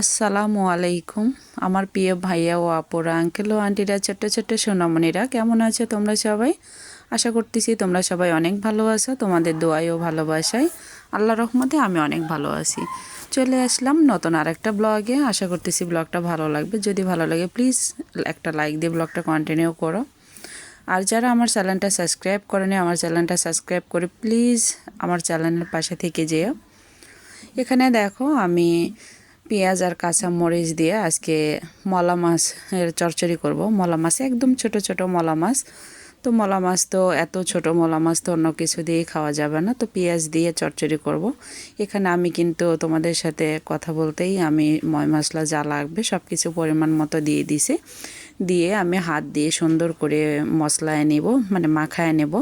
আসসালামু আলাইকুম। আমার প্রিয় ভাইয়া ও আপুরা আঙ্কেল ও আন্টিরা ছোট্ট ছোট্ট সোনামণিরা, কেমন আছে তোমরা সবাই? আশা করতেছি তোমরা সবাই অনেক ভালো আছো, তোমাদের দোয়াই ও ভালোবাসায়। আল্লাহ রহমতে আমি অনেক ভালো আছি। চলে আসলাম নতুন আরেকটা ব্লগে আশা করতেছি ব্লগটা ভালো লাগবে। যদি ভালো লাগে প্লিজ একটা লাইক দিয়ে ব্লগটা কন্টিনিউ করো। আর যারা আমার চ্যানেলটা সাবস্ক্রাইব করেনি, আমার চ্যানেলটা সাবস্ক্রাইব করে প্লিজ আমার চ্যানেলের পাশে থেকে যেও। এখানে দেখো আমি পেঁয়াজ আর কাঁচা মরিচ দিয়ে আজকে মলা মাছের চচ্চড়ি করব। মলা মাছ একদম ছোট ছোট মলা মাছ। তো মলা মাছ তো এত ছোট মলা মাছ তো অন্য কিছু দিয়েই খাওয়া যাবে না। তো পেঁয়াজ দিয়ে চচ্চড়ি করব। এখানে আমি কিন্তু তোমাদের সাথে কথা বলতেই আমি ময় মশলা যা লাগবে সব কিছু পরিমাণ মতো দিয়ে দিছি। দিয়ে আমি হাত দিয়ে সুন্দর করে মশলায় নেব মানে মাখায় নেব।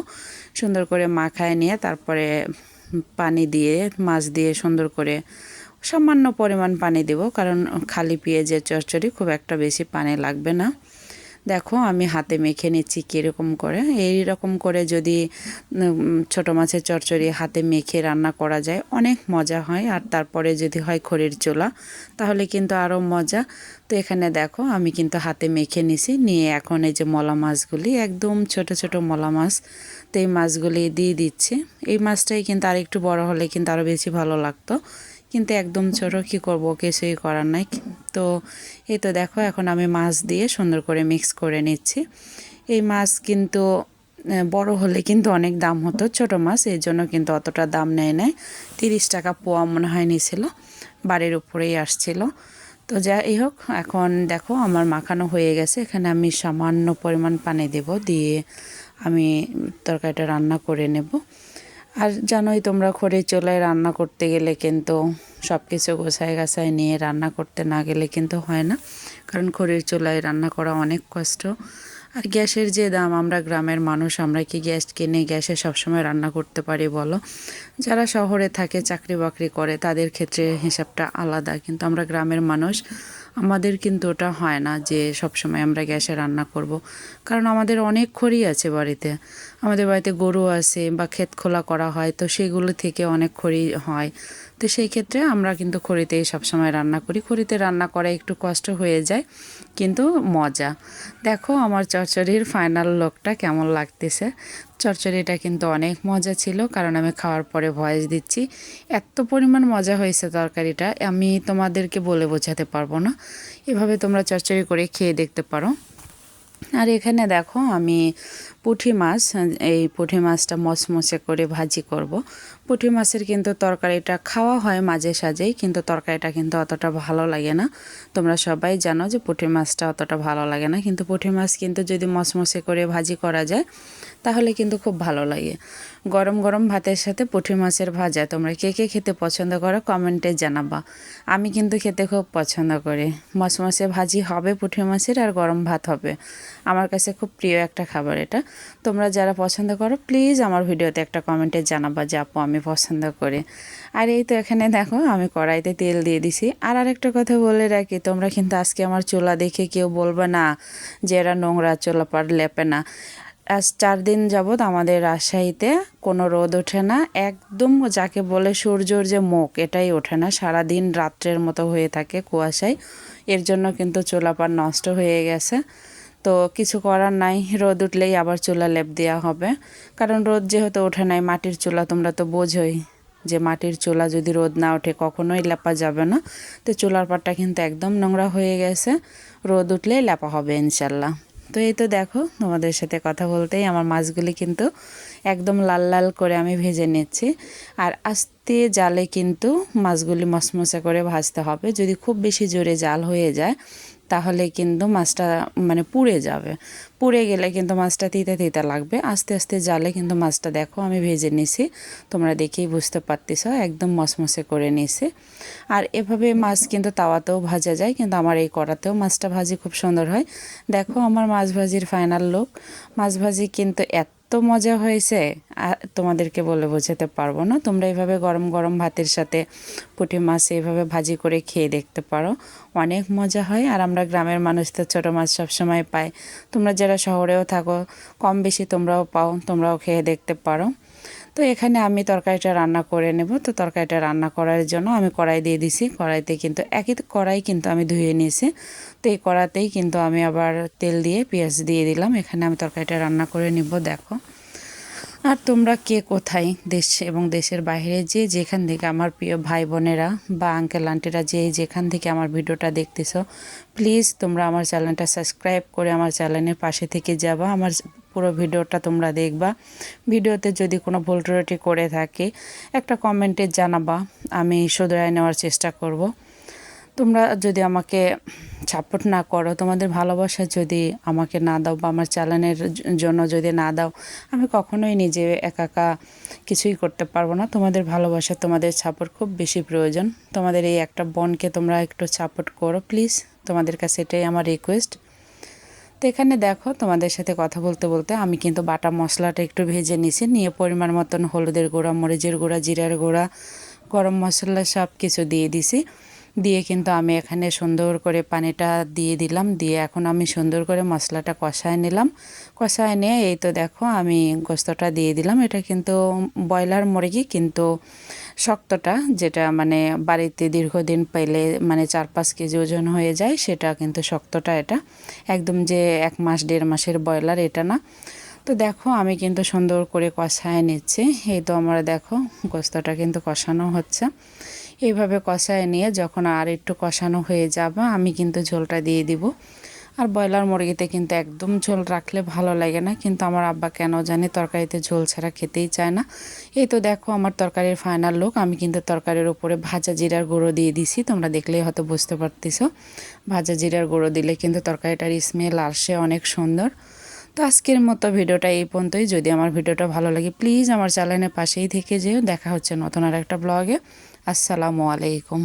সুন্দর করে মাখায় নিয়ে তারপরে পানি দিয়ে, মাছ দিয়ে সুন্দর করে সামান্য পরিমাণ পানি দেব, কারণ খালি পেঁয়াজের চচ্চড়ি খুব একটা বেশি পানি লাগবে না। দেখো, আমি হাতে মেখে নিচ্ছি কীরকম করে। এই রকম করে যদি ছোট মাছের চচ্চড়ি হাতে মেখে রান্না করা যায়, অনেক মজা হয়। আর তারপরে যদি হয় খড়ির চোলা, তাহলে কিন্তু আরও মজা। তো এখানে দেখো, আমি কিন্তু হাতে মেখে নিছি। নিয়ে এখন এই যে মলা মাছগুলি, একদম ছোট ছোট মলা মাছ, তো এই মাছগুলি দিয়ে দিচ্ছি। এই মাছটাই কিন্তু আর একটু বড় হলে কিন্তু আরও বেশি ভালো লাগতো। কিন্তু একদম ছোটো কী করব, কিছুই করার নাই। তো এই তো দেখো, এখন আমি মাছ দিয়ে সুন্দর করে মিক্স করে নিচ্ছি। এই মাছ কিন্তু বড় হলে কিন্তু অনেক দাম হতো, ছোট মাছ এই জন্য কিন্তু অতটা দাম নেয় নেয় তিরিশ টাকা পোয়া মনে হয় নিছিল, বাড়ির উপরেই আসছিল। তো যাই হোক, এখন দেখো, আমার মাখানো হয়ে গেছে। এখানে আমি সামান্য পরিমাণ পানি দেব, দিয়ে আমি তরকারিটা রান্না করে নেব। আর জানোই তোমরা খড়ে চোলায় রান্না করতে গেলে কিন্তু সব কিছু গোছায় গাছায় নিয়ে রান্না করতে না গেলে কিন্তু হয় না। কারণ খড়ের চোলায় রান্না করা অনেক কষ্ট। আর গ্যাসের যে দাম, আমরা গ্রামের মানুষ, আমরা কি গ্যাস কিনে গ্যাসে সবসময় রান্না করতে পারি বলো? যারা শহরে থাকে চাকরি বাকরি করে, তাদের ক্ষেত্রে হিসাবটা আলাদা। কিন্তু আমরা গ্রামের মানুষ আমাদের কিন্তু ওটা হয় না যে সব সময় আমরা গ্যাসে রান্না করব। কারণ আমাদের অনেক খড়ি আছে বাড়িতে। আমাদের বাড়িতে গরু আছে বা ক্ষেত খোলা করা হয়, তো সেগুলো থেকে অনেক খড়ি হয়। তো সেই ক্ষেত্রে আমরা কিন্তু খড়িতেই সবসময় রান্না করি। খড়িতে রান্না করা একটু কষ্ট হয়ে যায়। কিন্তু মজা। দেখো আমার চচ্চড়ির ফাইনাল লোকটা কেমন লাগতেছে। চচ্চড়িটা কিন্তু অনেক মজা ছিল, কারণ আমি খাওয়ার পরে ভয়েস দিচ্ছি। এত পরিমাণ মজা হয়েছে তরকারিটা, আমি তোমাদেরকে বলে বোঝাতে পারব না। এভাবে তোমরা চচ্চড়ি করে খেয়ে দেখতে পারো। আর এখানে দেখো আমি পুঁটি মাছ, এই পুঁটি মাছটা মচমচে করে ভাজি করব। পুঁটি মাছের কিন্তু তরকারিটা খাওয়া হয় মাঝে সাঝেই, কিন্তু তরকারিটা কিন্তু অতটা ভালো লাগে না। তোমরা সবাই জানো যে পুঁটি মাছটা অতটা ভালো লাগে না, কিন্তু পুঁটি মাছ কিন্তু যদি মচমচে করে ভাজি করা যায়, তাহলে কিন্তু খুব ভালো লাগে। গরম গরম ভাতের সাথে পুঁটি মাছের ভাজা, তোমরা কে কে খেতে পছন্দ করো কমেন্টে জানাবা। আমি কিন্তু খেতে খুব পছন্দ করি। মচমচে ভাজি হবে পুঁটি মাছের আর গরম ভাত হবে। আমার কাছে খুব প্রিয় একটা খাবার এটা। তোমরা যারা পছন্দ করো প্লিজ আমার ভিডিওতে একটা কমেন্টে জানাবা যে আপু আমি পছন্দ করি। আর এই তো এখানে দেখো, আমি কড়াইতে তেল দিয়ে দিছি। আর আরেকটা কথা বলে রাখি, তোমরা কিন্তু আজকে আমার চোলা দেখে কেউ বলবে না যে এরা নোংরা চোলা পার লেপে না। আজ চার দিন যাবৎ আমাদের রাজশাহীতে কোনো রোদ ওঠে না, একদম যাকে বলে সূর্যর যে মুখ, এটাই ওঠে না। সারা দিন রাত্রের মতো হয়ে থাকে কুয়াশায়, এর জন্য কিন্তু চোলাপার নষ্ট হয়ে গেছে। তো কিছু করার নাই। রোদ উঠলেই আবার চুলা লেপ দেওয়া হবে। কারণ রোদ যেহেতু ওঠে নাই, মাটির চুলা তোমরা তো বোঝোই যে মাটির চুলা যদি রোদ না ওঠে কখনোই লেপা যাবে না। তো চুলার পাটটা কিন্তু একদম নোংরা হয়ে গেছে। রোদ উঠলেই লেপা হবে ইনশাল্লাহ। তো এই তো দেখো, তোমাদের সাথে কথা বলতেই আমার মাছগুলি কিন্তু একদম লাল লাল করে আমি ভেজে নিচ্ছি। আর আস্তে জালে কিন্তু মাছগুলি মশমশা করে ভাজতে হবে। যদি খুব বেশি জোরে জাল হয়ে যায় তাহলে কিন্তু মাছটা মানে পুড়ে যাবে। পুড়ে গেলে কিন্তু মাছটা তিতে তিতে লাগবে। আস্তে আস্তে জালে কিন্তু মাছটা দেখো আমি ভেজে নিছি। তোমরা দেখেই বুঝতে পারতেছ, একদম মসমসে করে নিছি। আর এভাবে মাছ কিন্তু তাওয়াতেও ভাজা যায়, কিন্তু আমার এই কড়াতেও মাছটা ভাজি খুব সুন্দর হয়। দেখো আমার মাছ ভাজির ফাইনাল লুক মাছ ভাজি কিন্তু এত মজা হয়েছে। তোমাদেরকে বলে বোঝাতে পারব না। তোমরা এইভাবে গরম গরম ভাতের সাথে পুঁটি মাছ এইভাবে ভাজি করে খেয়ে দেখতে পারো। অনেক মজা হয়। আর আমরা গ্রামের মানুষ তো ছোটো মাছ সবসময় পাই। তোমরা যারা শহরেও থাকো, কম বেশি তোমরাও পাও, তোমরাও খেয়ে দেখতে পারো। তো এখানে আমি তরকারিটা রান্না করে নেব। তো তরকারিটা রান্না করার জন্য আমি কড়াই দিয়ে দিছি। কড়াইতে কিন্তু একই কড়াই কিন্তু আমি ধুয়ে নিয়েছি। তো এই কড়াতেই কিন্তু আমি আবার তেল দিয়ে পেঁয়াজ দিয়ে দিলাম। এখানে আমি তরকারিটা রান্না করে নিব, দেখো। আর তোমরা কে কোথায় দেশ এবং দেশের বাইরে যে যেখান থেকে আমার প্রিয় ভাই বোনেরা বা আঙ্কেল, আন্টিরা যে যেখান থেকে আমার ভিডিওটা দেখতেছো, প্লিজ তোমরা আমার চ্যানেলটা সাবস্ক্রাইব করে আমার চ্যানেলের পাশে থেকে যাবা। আমার পুরো ভিডিওটা তোমরা দেখবা। ভিডিওতে যদি কোনো ভুল ত্রুটি করে থাকে, একটা কমেন্টে জানাবা। আমি শুধরায় নেওয়ার চেষ্টা করব। তোমরা যদি আমাকে সাপোর্ট না করো, তোমাদের ভালোবাসা যদি আমাকে না দাও বা আমার চ্যানেলের জন্য যদি না দাও, আমি কখনোই নিজে একা একা কিছুই করতে পারব না। তোমাদের ভালোবাসা, তোমাদের সাপোর্ট খুব বেশি প্রয়োজন। তোমাদের এই একটা বোনকে তোমরা একটু সাপোর্ট করো প্লিজ তোমাদের কাছে এটাই আমার রিকোয়েস্ট তো এখানে দেখো তোমাদের সাথে কথা বলতে বলতে আমি কিন্তু বাটা মশলাটা একটু ভেজে নিছি। নিয়ে পরিমাণ মতন হলুদের গুঁড়া, মরিচের গুঁড়া, জিরার গুঁড়া, গরম মশলা সব কিছু দিয়ে দিছি। দিয়ে কিন্তু আমি এখানে সুন্দর করে পানিটা দিয়ে দিলাম। দিয়ে এখন আমি সুন্দর করে মশলাটা কষায় নিলাম। কষায় নিয়ে এই তো দেখো আমি গোস্তটা দিয়ে দিলাম। এটা কিন্তু ব্রয়লার মুরগি, কিন্তু শক্তটা, যেটা মানে বাড়িতে দীর্ঘদিন পেলে মানে চার পাঁচ কেজি ওজন হয়ে যায়, সেটা কিন্তু শক্তটা এটা। একদম যে এক মাস, দেড় মাসের ব্রয়লার এটা না। তো দেখো, আমি কিন্তু সুন্দর করে কষায় নিচ্ছি। এই তো আমরা দেখো, গোস্তটা কিন্তু কষানো হচ্ছে। এইভাবে কষায় নিয়ে যখন আর একটু কষানো হয়ে যাবে, আমি কিন্তু ঝোলটা দিয়ে দিব। আর ব্রয়লার মুরগিতে কিন্তু একদম ঝোল রাখলে ভালো লাগে না। কিন্তু আমার আব্বা কেন জানি, তরকারিতে ঝোল ছাড়া খেতেই চায় না। এই তো দেখো আমার তরকারির ফাইনাল লুক আমি কিন্তু তরকারির উপরে ভাজা জিরার গুঁড়ো দিয়ে দিছি, তোমরা দেখলেই হয়তো বুঝতে পারতেছো। ভাজা জিরার গুঁড়ো দিলে কিন্তু তরকারিটার স্মেল আসে অনেক সুন্দর। তো আজকের মতো ভিডিওটা এই পর্যন্তই। যদি আমার ভিডিওটা ভালো লাগে প্লিজ আমার চ্যানেলের পাশেই থেকে যেও। দেখা হচ্ছে নতুন আর একটা ব্লগে আসসালামু আলাইকুম।